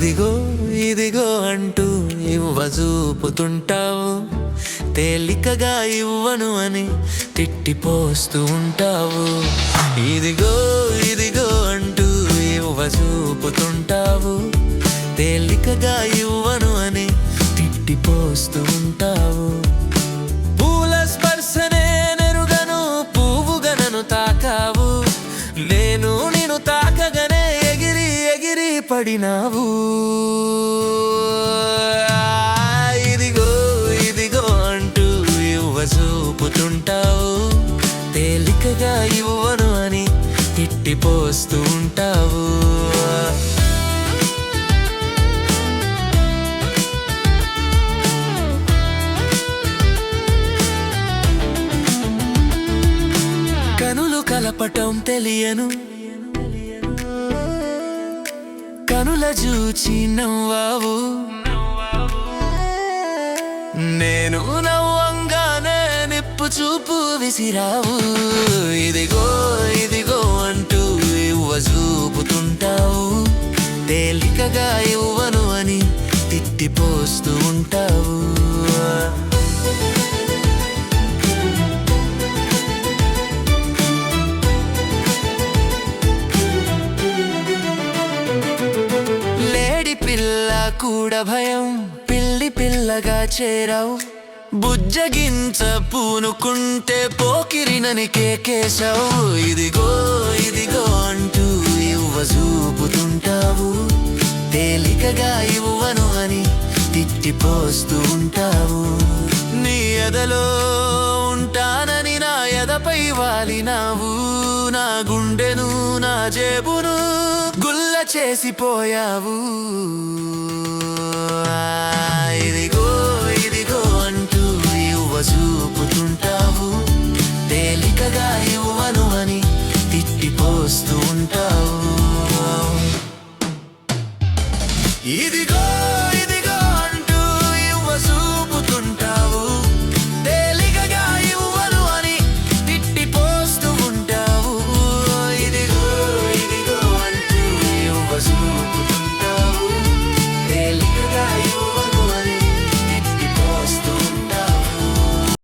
ఇదిగో ఇదిగో అంటూ ఇవ్వజూపుతుంటావు. తేలికగా ఇవ్వను అని తిట్టిపోస్తూ ఉంటావు. ఇదిగో ఇదిగో అంటూ ఇవ్వజూపుతుంటావు. పడినావు. ఇదిగో ఇదిగో అంటూ ఇవ్వ చూపుతుంటావు. తేలికగా ఇవ్వను అని తిట్టిపోస్తూ ఉంటావు. కనులు కలపటం తెలియను. కనుల చూచి నవ్వావు. నేను నవ్వంగానే నిప్పు చూపు విసిరావు. ఇదిగో ఇదిగో అంటూ ఇవ్వ చూపుతుంటావు. తేలికగా ఇవ్వను అని తిట్టిపోస్తూ ఉంటావు. పిల్ల కూడా భయం పిల్లి పిల్లగా చేరావు. బుజ్జగించ పూనుకుంటే పోకిరినని కేకేశావు. ఇదిగో ఇదిగో అంటూ ఇవ్వ చూపుతుంటావు. తేలికగా ఇవ్వను అని తిట్టిపోస్తూ ఉంటావు. నీ ఎదలో ఉంటానని నా ఎదపై వాలినావు. నా గుండెను నా జేబును చేసిపోయావు. ఇదిగో ఇదిగో అంటూ యువ చూపుతుంటావు. తేలికగా ఇవ్వను అని తిట్టిపోస్తూ ఉంటావు. ఇదిగో